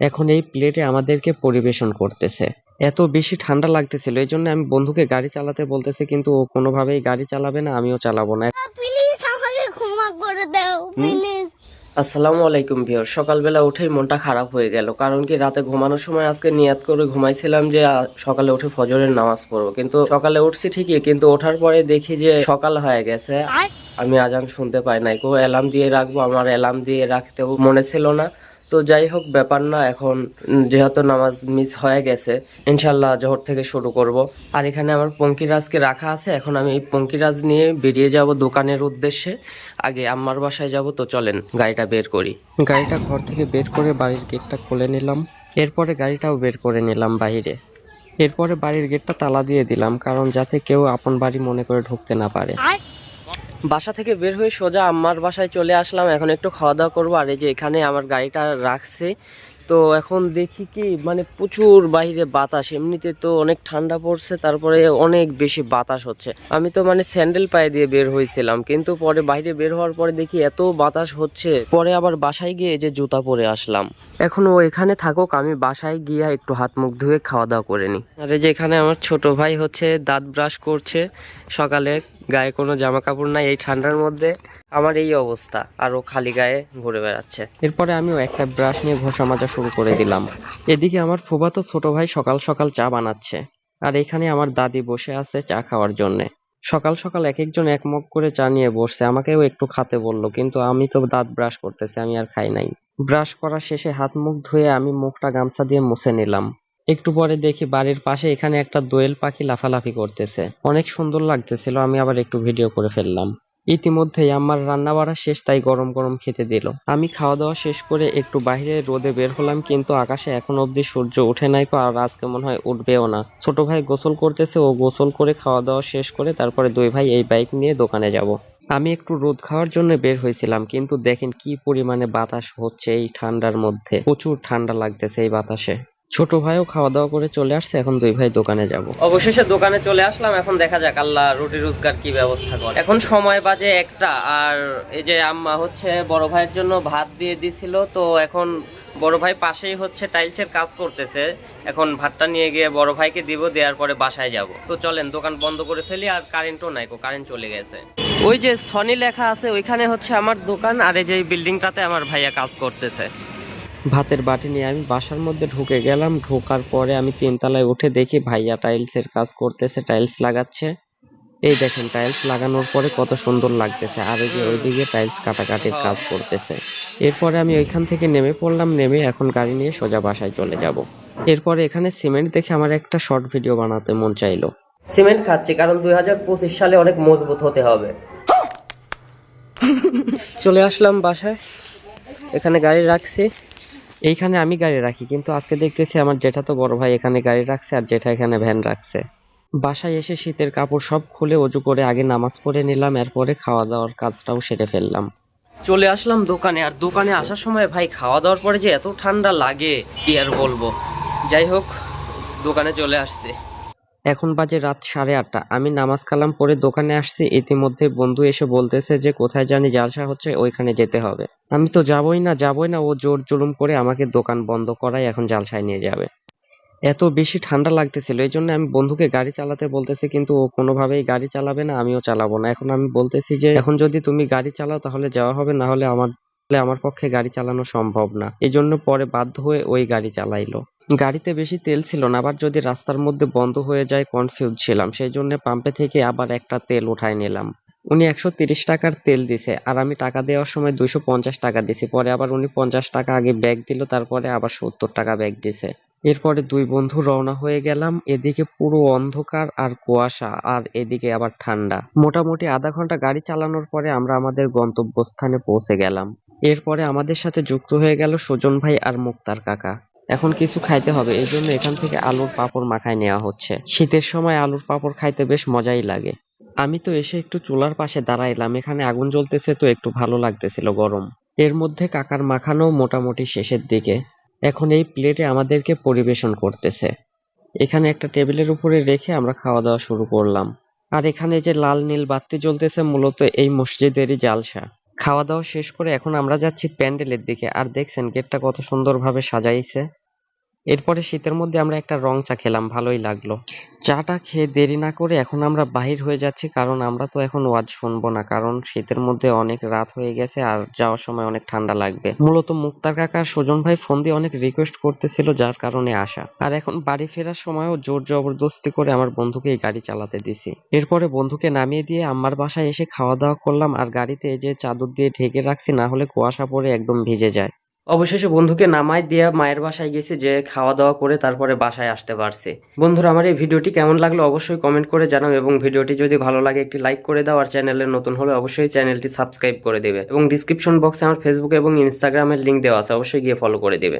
এখন এই প্লেটে আমাদেরকে পরিবেশন করতেছে। এত বেশি ঠান্ডা লাগতেছিল এই জন্য আমি বন্ধুকে গাড়ি চালাতে বলতেছি কিন্তু ও কোনোভাবেই গাড়ি চালাবে না আমিও চালাবো না। প্লিজ আমাকে ক্ষমা করে দাও প্লিজ আসসালামু আলাইকুম ভিউর সকালবেলা উঠেই মনটা খারাপ হয়ে গেল কারণ কি রাতে ঘুমানোর সময় আজকে নিয়াত করে ঘুমাইছিলাম যে সকালে উঠে ফজরের নামাজ পড়ব। কিন্তু সকালে উঠছি ঠিকই কিন্তু ওঠার পরে দেখি যে সকাল হয়ে গেছে। আমি আজান শুনতে পাই নাই কো অ্যালার্ম দিয়ে রাখব আমার অ্যালার্ম দিয়ে রাখতেও মনে ছিল না। তো যাই হোক ব্যাপার না এখন যেহেতু নামাজ মিস হয়ে গেছে ইনশাল্লাহ জহর থেকে শুরু করব। আর এখানে আমার পঙ্কিরাজকে রাখা আছে এখন আমি এই পঙ্কিরাজ নিয়ে বেরিয়ে যাব দোকানের উদ্দেশ্যে। আগে আম্মার বাসায় যাব তো চলেন গাড়িটা বের করি। গাড়িটা ঘর থেকে বের করে বাড়ির গেটটা খুলে নিলাম। এরপরে গাড়িটাও বের করে নিলাম বাইরে এরপরে বাড়ির গেটটা তালা দিয়ে দিলাম কারণ যাতে কেউ আপন বাড়ি মনে করে ঢুকতে না পারে। বাসা থেকে বের হয়ে সোজা আমার বাসায় চলে আসলাম। এখন একটু খাওয়া দাওয়া করব। আর এই যে এখানে আমার গাড়িটা রাখছে। তো এখন দেখি কি মানে প্রচুর বাইরে বাতাস, এমনিতে তো অনেক ঠান্ডা পড়ছে, তারপরে অনেক বেশি বাতাস হচ্ছে। আমি তো মানে স্যান্ডেল পায়ে দিয়ে বের হয়েছিলাম, কিন্তু পরে বাইরে বের হওয়ার পরে দেখি এত বাতাস হচ্ছে। পরে আবার বাসায় গিয়ে যে জুতা পরে আসলাম। এখন ও এখানে থাকুক, আমি বাসায় গিয়ে একটু হাত মুখ ধুয়ে খাওয়া দাওয়া করে নিই। আরে এই যে এখানে আমার ছোট ভাই হচ্ছে, দাঁত ব্রাশ করছে। সকালে গায়ে কোনো জামা কাপড় নাই এই ঠান্ডার মধ্যে। আমার এই অবস্থা, আর ও খালি গায়ে ঘুরে বেড়াচ্ছে। এরপরে আমিও একটা ব্রাশ নিয়ে ঘষা মাজা শুরু করে দিলাম। এদিকে আমার ফুফাতো ছোট ভাই সকাল সকাল চা বানাচ্ছে, আর এখানে আমার দাদি বসে আছে চা খাওয়ার জন্যে। সকাল সকাল এক একজন এক মগ করে চা নিয়ে বসছে, আমাকেও একটু খাতে বলল, কিন্তু আমি তো দাঁত ব্রাশ করতেছি, আমি আর খাই নাই। ব্রাশ করা শেষে হাত মুখ ধুয়ে আমি মুখটা গামছা দিয়ে মুছে নিলাম। একটু পরে দেখি বাড়ির পাশে এখানে একটা দোয়েল পাখি লাফালাফি করতেছে। অনেক সুন্দর লাগতেছিল, আমি আবার একটু ভিডিও করে ফেললাম। ইতিমধ্যেই আমার রান্না বাড়া শেষ, তাই গরম গরম খেতে দিল। আমি খাওয়া দাওয়া শেষ করে একটু বাইরে রোদে বের হলাম, কিন্তু আকাশে এখন অবধি সূর্য ওঠে নাই আর আজকে মনে হয় উঠবেও না। ছোট ভাই গোসল করতেছে, ও গোসল করে খাওয়া দাওয়া শেষ করে তারপরে দুই ভাই এই বাইক নিয়ে দোকানে যাব। আমি একটু রোদ খাওয়ার জন্য বের হয়েছিলাম, কিন্তু দেখেন কি পরিমাণে বাতাস হচ্ছে এই ঠান্ডার মধ্যে। প্রচুর ঠান্ডা লাগতেছে এই বাতাসে। ছোট ভাইও খাওয়া দাওয়া করে চলে আসছে, এখন দুই ভাই দোকানে যাব। অবশেষে দোকানে চলে আসলাম, এখন দেখা যাক আল্লাহ রুটি রোজগার কি ব্যবস্থা করে। এখন সময় বাজে একটা, আর এই যে আম্মা হচ্ছে বড় ভাইয়ের জন্য ভাত দিয়ে দিছিল, তো এখন বড় ভাই পাশেই হচ্ছে টাইলসের কাজ করতেছে। এখন ভাতটা নিয়ে গিয়ে বড় ভাইকে দিব, দেওয়ার পরে বাসায় যাব। তো চলেন, দোকান বন্ধ করে ফেলি, আর কারেন্টও নাই কারেন্ট চলে গেছে। ওই যে সনি লেখা আছে, ওইখানে হচ্ছে আমার দোকান, আর এই যে বিল্ডিংটাতে আমার ভাইয়া কাজ করতেছে। ভাতের বাটি নিয়ে আমি বাসার মধ্যে ঢুকে গেলাম। ঢোকার পরে আমি তিনতলায় উঠে দেখি ভাইয়া টাইলসের কাজ করতেছে টাইলস লাগাচ্ছে। এই দেখেন টাইলস লাগানোর পরে কত সুন্দর লাগতেছে। আর এই যে ওইদিকে টাইলস কাটাকাটির কাজ করতেছে। এরপরে আমি ওইখান থেকে নেমে পড়লাম নেমে এখন গাড়ি নিয়ে সোজা বাসায় চলে যাব। এরপরে এখানে সিমেন্ট দেখে আমার একটা শর্ট ভিডিও বানাতে মন চাইলো। সিমেন্ট খাচ্ছি কারণ দুই হাজার পঁচিশ সালে অনেক মজবুত হতে হবে। চলে আসলাম বাসায়। এখানে গাড়ি রাখছি। এইখানে আমি গাড়ি রাখি, কিন্তু আজকে দেখতেছি আমার জেঠা তো বড় ভাই এখানে গাড়ি রাখছে আর জেঠা এখানে ভ্যান রাখছে। বাসায় এসে শীতের কাপড় সব খুলে অজু করে আগে নামাজ পড়ে নিলাম, এরপরে খাওয়া দাওয়ার কাজটাও সেরে ফেললাম। চলে আসলাম দোকানে, আর দোকানে আসার সময় ভাই খাওয়া দাওয়ার পরে যে এত ঠান্ডা লাগে, কি আর বলব? যাই হোক, দোকানে চলে আসছে। এখন বাজে রাত সাড়ে আটটা। আমি নামাজ কালাম পরে দোকানে আসছি, ইতিমধ্যে বন্ধু এসে বলতেছে যে, কোথায় জানি জালসা হচ্ছে, ওইখানে যেতে হবে। আমি তো যাবই না যাবই না, ও জোর জুলুম করে আমাকে দোকান বন্ধ করাই এখন জালসায় নিয়ে যাবে। এত বেশি ঠান্ডা লাগতেছিল, এই জন্য আমি বন্ধুকে গাড়ি চালাতে বলতেছি, কিন্তু ও কোনোভাবেই গাড়ি চালাবে না, আমিও চালাবো না। এখন আমি বলতেছি যে, এখন যদি তুমি গাড়ি চালাও, তাহলে যাওয়া হবে, না হলে আমার আমার পক্ষে গাড়ি চালানো সম্ভব না। এই জন্য পরে বাধ্য হয়ে ওই গাড়ি চালাইলো। গাড়িতে বেশি তেল ছিল না, আবার যদি রাস্তার মধ্যে বন্ধ হয়ে যায় কনফিউজ ছিলাম। সেই জন্য পাম্পে থেকে আবার একটা তেল উঠাই নিলাম। উনি একশো তিরিশ টাকার তেল দিছে, আর আমি টাকা দেওয়ার সময় দুইশো পঞ্চাশ টাকা দিছি। পরে আবার উনি পঞ্চাশ টাকা আগে ব্যাগ দিল, তারপরে আবার সত্তর টাকা ব্যাগ দিছে। এরপরে দুই বন্ধু রওনা হয়ে গেলাম, এদিকে পুরো অন্ধকার আর কুয়াশা, আর এদিকে আবার ঠান্ডা। মোটামুটি আধা ঘণ্টা গাড়ি চালানোর পরে আমরা আমাদের গন্তব্যস্থানে পৌঁছে গেলাম। এরপরে আমাদের সাথে যুক্ত হয়ে গেল সুজন ভাই আর মুক্তার কাকা। এখন কিছু খাইতে হবে এই জন্য এখান থেকে আলুর পাঁপড় মাখায় নেওয়া হচ্ছে। শীতের সময় আলুর পাঁপড় খাইতে বেশ মজাই লাগে। আমি তো এসে একটু চুলার পাশে দাঁড়াইলাম, এখানে আগুন জ্বলতেছে তো একটু ভালো লাগতেছিল গরম। এর মধ্যে কাকার মাখানো মোটামুটি শেষের দিকে। এখন এই প্লেটে আমাদেরকে পরিবেশন করতেছে। এখানে একটা টেবিলের উপরে রেখে আমরা খাওয়া দাওয়া শুরু করলাম। আর এখানে যে লাল নীল বাতি জ্বলতেছে, মূলত এই মসজিদেরই জালসা। খাওয়া দাওয়া শেষ করে এখন আমরা যাচ্ছি প্যান্ডেলের দিকে। আর দেখছেন, গেটটা কত সুন্দরভাবে সাজাইছে। এরপরে শীতের মধ্যে আমরা একটা রং চা খেলাম, ভালোই লাগল। চাটা খেয়ে দেরি না করে এখন আমরা বাহির হয়ে যাচ্ছি, কারণ আমরা তো এখন ওয়াজ শুনব না, কারণ শীতের মধ্যে অনেক রাত হয়ে গেছে আর যাওয়ার সময় অনেক ঠান্ডা লাগবে। মূলত মুক্তার কাকা সুজন ভাই ফোন দিয়ে অনেক রিকোয়েস্ট করতেছিল যার কারণে আসা। আর এখন বাড়ি ফেরার সময়ও জোর জবরদস্তি করে আমার বন্ধুকে এই গাড়ি চালাতে দিছি। এরপরে বন্ধুকে নামিয়ে দিয়ে আমার বাসায় এসে খাওয়া দাওয়া করলাম আর গাড়িতে যে চাদর দিয়ে ঢেকে রাখছি, না হলে কুয়াশা পড়ে একদম ভিজে যায়। অবশেষে বন্ধুকে নামাই দেওয়া মায়ের বাসায় গেছে, যে খাওয়া দাওয়া করে তারপরে বাসায় আসতে পারছে। বন্ধুরা, আমার এই ভিডিওটি কেমন লাগল অবশ্যই কমেন্ট করে জানাও এবং ভিডিওটি যদি ভালো লাগে একটি লাইক করে দাও, আর চ্যানেলে নতুন হলে অবশ্যই চ্যানেলটি সাবস্ক্রাইব করে দেবে এবং ডিসক্রিপশন বক্সে আমার ফেসবুক এবং ইনস্টাগ্রামের লিঙ্ক দেওয়া আছে, অবশ্যই গিয়ে ফলো করে দেবে।